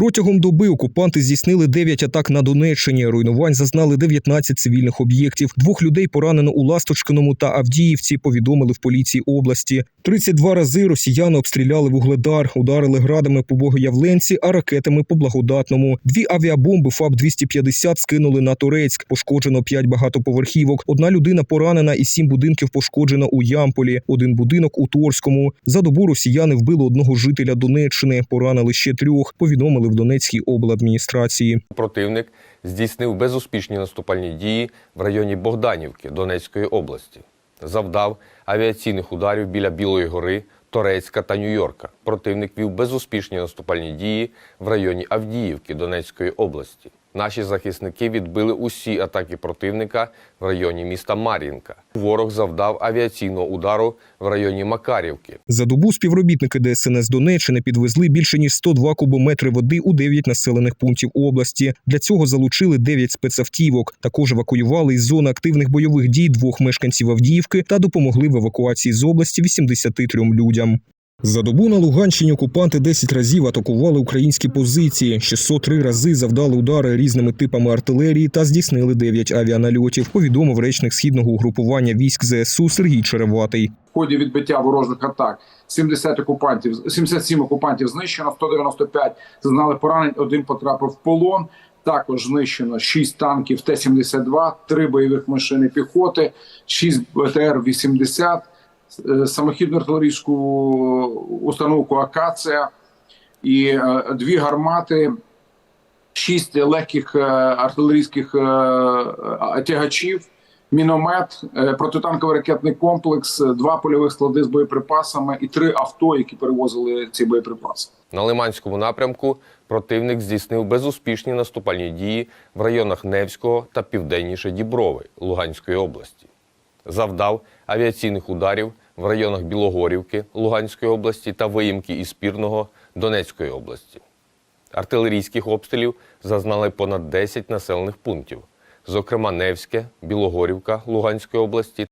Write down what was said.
Протягом доби окупанти здійснили 9 атак на Донеччині. Руйнувань зазнали 19 цивільних об'єктів. Двох людей поранено у Ласточкиному та Авдіївці. Повідомили в поліції області. 32 рази росіяни обстріляли вугледар, ударили градами по Богоявленці, а ракетами по благодатному. Дві авіабомби ФАБ 250 скинули на Турецьк. Пошкоджено 5 багатоповерхівок. Одна людина поранена і 7 будинків пошкоджено у Ямполі. Один будинок у Торському. За добу росіяни вбили одного жителя Донеччини. Поранили ще трьох. Повідомили в Донецькій обладміністрації. Противник здійснив безуспішні наступальні дії в районі Богданівки Донецької області. Завдав авіаційних ударів біля Білої гори, Торецька та Нью-Йорка. Противник вів безуспішні наступальні дії в районі Авдіївки Донецької області. Наші захисники відбили усі атаки противника в районі міста Мар'їнка. Ворог завдав авіаційного удару в районі Макарівки. За добу співробітники ДСНС Донеччини підвезли більше ніж 102 кубометри води у 9 населених пунктів області. Для цього залучили 9 спецавтівок. Також евакуювали із зони активних бойових дій двох мешканців Авдіївки та допомогли в евакуації з області 83 людям. За добу на Луганщині окупанти 10 разів атакували українські позиції, 603 рази завдали удари різними типами артилерії та здійснили 9 авіанальотів. Повідомив речник східного угрупування військ ЗСУ Сергій Череватий. В ході відбиття ворожих атак 70 окупантів, 77 окупантів знищено, 195 зазнали поранень, один потрапив в полон. Також знищено 6 танків Т-72, 3 бойових машини піхоти, 6 БТР-80, е, самохідну артилерійську установку «Акація» і е, дві гармати, 6 легких е, артилерійських е, е, тягачів, міномет, е, протитанковий ракетний комплекс, е, два польових склади з боєприпасами і три авто, які перевозили ці боєприпаси. На Лиманському напрямку противник здійснив безуспішні наступальні дії в районах Невського та південніше Діброви Луганської області. Завдав авіаційних ударів в районах Білогорівки Луганської області та Виїмки із Пірного Донецької області. Артилерійських обстрілів зазнали понад 10 населених пунктів, зокрема Невське, Білогорівка Луганської області